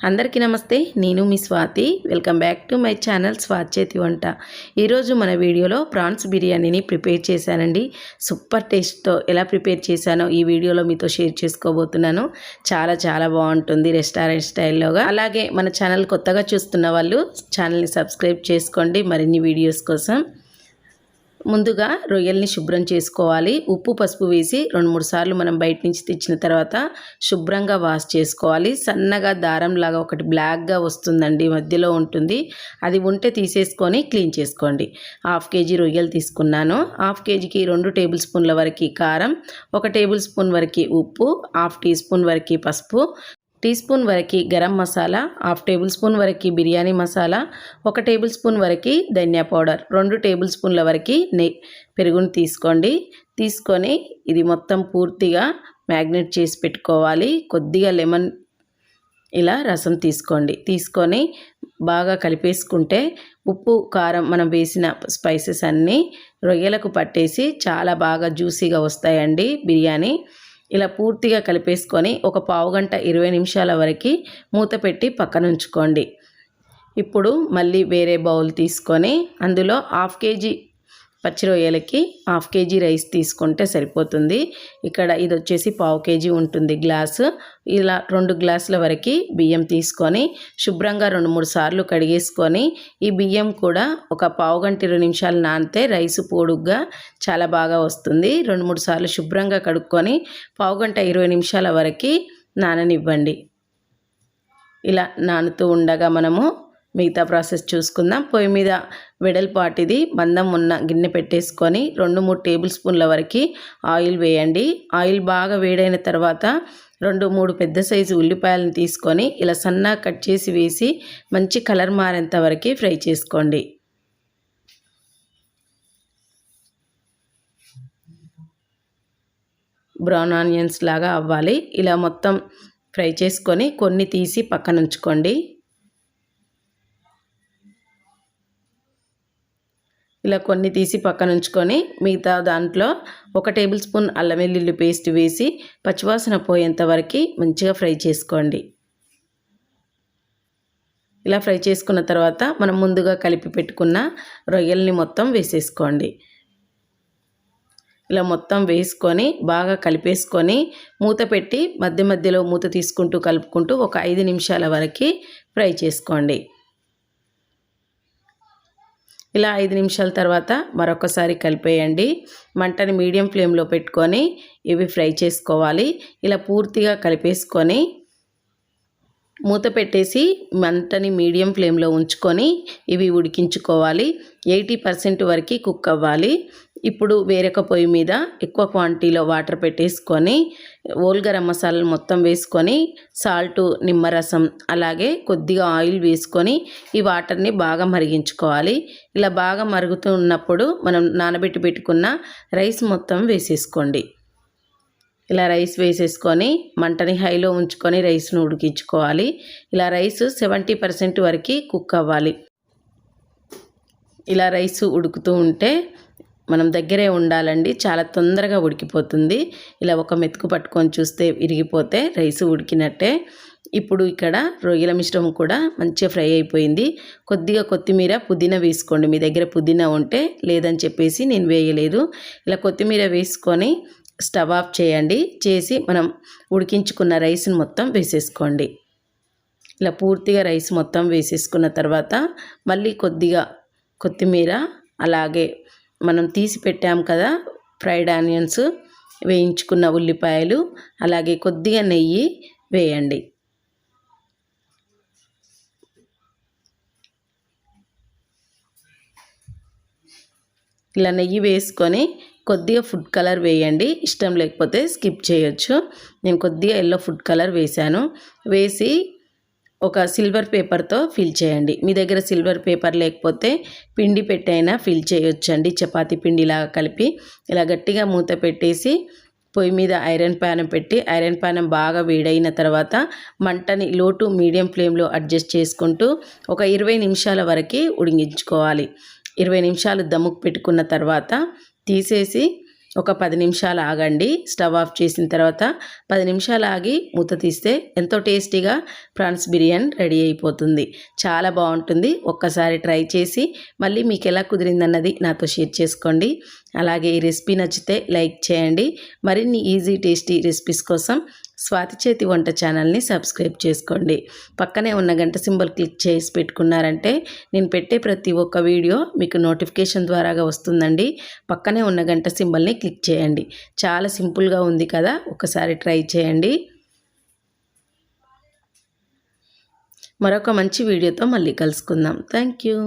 అందరికీ నమస్తే నేను మీ Swathi. Welcome back to my channel Swathi చేతి వంట. ఈరోజు మన వీడియోలో ప్రాన్స్ బిర్యానీని ప్రిపేర్ చేశానండి. సూపర్ టేస్ట్తో ఎలా ప్రిపేర్ చేశానో ఈ వీడియోలో మీతో షేర్ చేసుకోబోతున్నాను. చాలా చాలా బాగుంటుంది రెస్టారెంట్ స్టైల్లోగా. అలాగే మన ఛానల్ కొత్తగా చూస్తున్న వాళ్ళు ఛానల్ని సబ్స్క్రైబ్ చేసుకోండి. మరిన్ని వీడియోస్ కోసం ముందుగా రొయ్యల్ని శుభ్రం చేసుకోవాలి. ఉప్పు పసుపు వేసి రెండు మూడు సార్లు మనం బయట నుంచి తెచ్చిన తర్వాత శుభ్రంగా వాష్ చేసుకోవాలి. సన్నగా దారం లాగా ఒకటి బ్లాక్గా వస్తుందండి మధ్యలో ఉంటుంది. అది ఉంటే తీసేసుకొని క్లీన్ చేసుకోండి. హాఫ్ కేజీ రొయ్యలు తీసుకున్నాను. హాఫ్ కేజీకి రెండు టేబుల్ స్పూన్ల వరకు కారం ఒక టేబుల్ స్పూన్ వరకు ఉప్పు హాఫ్ టీ స్పూన్ వరకు పసుపు టీ స్పూన్ వరకు garam masala half tablespoon వరకు బిర్యానీ మసాలా ఒక టేబుల్ స్పూన్ వరకు ధనియా పౌడర్ రెండు టేబుల్ స్పూన్ల వరకు నెయ్యి పెరుగుని తీసుకోండి. తీసుకొని ఇది మొత్తం పూర్తిగా మ్యాగ్నెట్ చేసి పెట్టుకోవాలి. కొద్దిగా లెమన్ ఇలా రసం తీసుకోండి. తీసుకొని బాగా కలిపేసుకుంటే ఉప్పు కారం మనం వేసిన స్పైసెస్ అన్నీ రొయ్యలకు పట్టేసి చాలా బాగా జ్యూసీగా వస్తాయండి బిర్యానీ. ఇలా పూర్తిగా కలిపేసుకొని ఒక పావు గంట ఇరవై నిమిషాల వరకు మూత పెట్టి పక్కన ఉంచుకోండి ఇప్పుడు మళ్ళీ వేరే బౌల్ తీసుకొని అందులో హాఫ్ కేజీ పచ్చి రొయ్యలకి హాఫ్ కేజీ రైస్ తీసుకుంటే సరిపోతుంది. ఇక్కడ ఇది వచ్చేసి పావు కేజీ ఉంటుంది గ్లాసు. ఇలా రెండు గ్లాసుల వరకు బియ్యం తీసుకొని శుభ్రంగా రెండు మూడు సార్లు కడిగేసుకొని ఈ బియ్యం కూడా ఒక పావు గంట ఇరవై నిమిషాలు నానితే రైస్ పొడుగ్గా చాలా బాగా వస్తుంది. రెండు మూడు సార్లు శుభ్రంగా కడుక్కొని పావు గంట ఇరవై నిమిషాల వరకు నాననివ్వండి. ఇలా నానుతూ ఉండగా మనము మిగతా ప్రాసెస్ చూసుకుందాం. పొయ్యి మీద వెడల్పాటిది మందం ఉన్న గిన్నె పెట్టేసుకొని రెండు మూడు టేబుల్ స్పూన్ల వరకు ఆయిల్ వేయండి. ఆయిల్ బాగా వేడైన తర్వాత రెండు మూడు పెద్ద సైజు ఉల్లిపాయలను తీసుకొని ఇలా సన్నగా కట్ చేసి వేసి మంచి కలర్ మారేంత వరకు ఫ్రై చేసుకోండి. బ్రౌన్ ఆనియన్స్ లాగా అవ్వాలి. ఇలా మొత్తం ఫ్రై చేసుకొని కొన్ని తీసి పక్కన ఉంచుకోండి. ఇలా కొన్ని తీసి పక్కన ఉంచుకొని మిగతా దాంట్లో ఒక టేబుల్ స్పూన్ అల్లం వెల్లుల్లి పేస్ట్ వేసి పచ్చివాసన పోయేంత వరకు మంచిగా ఫ్రై చేసుకోండి. ఇలా ఫ్రై చేసుకున్న తర్వాత మనం ముందుగా కలిపి పెట్టుకున్న రొయ్యల్ని మొత్తం వేసేసుకోండి. ఇలా మొత్తం వేసుకొని బాగా కలిపేసుకొని మూత పెట్టి మధ్య మధ్యలో మూత తీసుకుంటూ కలుపుకుంటూ ఒక ఐదు నిమిషాల వరకు ఫ్రై చేసుకోండి. ఇలా ఐదు నిమిషాల తర్వాత మరొకసారి కలిపేయండి. మంటని మీడియం ఫ్లేమ్లో పెట్టుకొని ఇవి ఫ్రై చేసుకోవాలి. ఇలా పూర్తిగా కలిపేసుకొని మూత పెట్టేసి మంటని మీడియం ఫ్లేమ్లో ఉంచుకొని ఇవి ఉడికించుకోవాలి. ఎయిటీ పర్సెంట్ వరకు కుక్ అవ్వాలి. ఇప్పుడు వేరొక పొయ్యి మీద ఎక్కువ క్వాంటిటీలో వాటర్ పెట్టేసుకొని ఓల్ గరం మసాలాలు మొత్తం వేసుకొని సాల్ట్ నిమ్మరసం అలాగే కొద్దిగా ఆయిల్ వేసుకొని ఈ వాటర్ని బాగా మరిగించుకోవాలి. ఇలా బాగా మరుగుతూ ఉన్నప్పుడు మనం నానబెట్టి పెట్టుకున్న రైస్ మొత్తం వేసేసుకోండి. ఇలా రైస్ వేసేసుకొని మంటని హైలో ఉంచుకొని రైస్ను ఉడికించుకోవాలి. ఇలా రైస్ సెవెంటీ పర్సెంట్ వరకు కుక్ అవ్వాలి. ఇలా రైస్ ఉడుకుతూ ఉంటే మనం దగ్గరే ఉండాలండి. చాలా తొందరగా ఉడికిపోతుంది. ఇలా ఒక మెతుకు పట్టుకొని చూస్తే విరిగిపోతే రైస్ ఉడికినట్టే. ఇప్పుడు ఇక్కడ రొయ్యల మిశ్రమం కూడా మంచిగా ఫ్రై అయిపోయింది. కొద్దిగా కొత్తిమీర పుదీనా వేసుకోండి. మీ దగ్గర పుదీనా ఉంటే లేదని చెప్పేసి నేను వేయలేదు. ఇలా కొత్తిమీర వేసుకొని స్టవ్ ఆఫ్ చేయండి. చేసి మనం ఉడికించుకున్న రైస్ని మొత్తం వేసేసుకోండి. ఇలా పూర్తిగా రైస్ మొత్తం వేసేసుకున్న తర్వాత మళ్ళీ కొద్దిగా కొత్తిమీర అలాగే మనం తీసి పెట్టాం కదా ఫ్రైడ్ ఆనియన్స్ వేయించుకున్న ఉల్లిపాయలు అలాగే కొద్దిగా నెయ్యి వేయండి. ఇలా నెయ్యి వేసుకొని కొద్దిగా ఫుడ్ కలర్ వేయండి. ఇష్టం లేకపోతే స్కిప్ చేయొచ్చు. నేను కొద్దిగా ఎల్లో ఫుడ్ కలర్ వేశాను. వేసి ఒక సిల్వర్ పేపర్తో ఫిల్ చేయండి. మీ దగ్గర సిల్వర్ పేపర్ లేకపోతే పిండి పెట్టైనా ఫిల్ చేయొచ్చండి. చపాతీ పిండిలాగా కలిపి ఇలా గట్టిగా మూత పెట్టేసి పొయ్యి మీద ఐరన్ ప్యానం పెట్టి ఐరన్ ప్యానం బాగా వేడైన తర్వాత మంటని లో టు మీడియం ఫ్లేమ్లో అడ్జస్ట్ చేసుకుంటూ ఒక ఇరవై నిమిషాల వరకు ఉడిగించుకోవాలి ఇరవై నిమిషాలు దమ్ముకు పెట్టుకున్న తర్వాత తీసేసి ఒక పది నిమిషాలు ఆగండి. స్టవ్ ఆఫ్ చేసిన తర్వాత పది నిమిషాలు ఆగి మూత తీస్తే ఎంతో టేస్టీగా ప్రాన్స్ బిర్యానీ రెడీ అయిపోతుంది. చాలా బాగుంటుంది. ఒక్కసారి ట్రై చేసి మళ్ళీ మీకు ఎలా కుదిరిందన్నది నాతో షేర్ చేసుకోండి. అలాగే ఈ రెసిపీ నచ్చితే లైక్ చేయండి. మరిన్ని ఈజీ టేస్టీ రెసిపీస్ కోసం స్వాతి చేతి వంట ఛానల్ని సబ్స్క్రైబ్ చేసుకోండి. పక్కనే ఉన్న గంట సింబల్ క్లిక్ చేసి పెట్టుకున్నారంటే నేను పెట్టే ప్రతి ఒక్క వీడియో మీకు నోటిఫికేషన్ ద్వారాగా వస్తుందండి. పక్కనే ఉన్న గంట సింబల్ని క్లిక్ చేయండి. చాలా సింపుల్గా ఉంది కదా ఒకసారి ట్రై చేయండి. మరొక మంచి వీడియోతో మళ్ళీ కలుసుకుందాం. Thank you.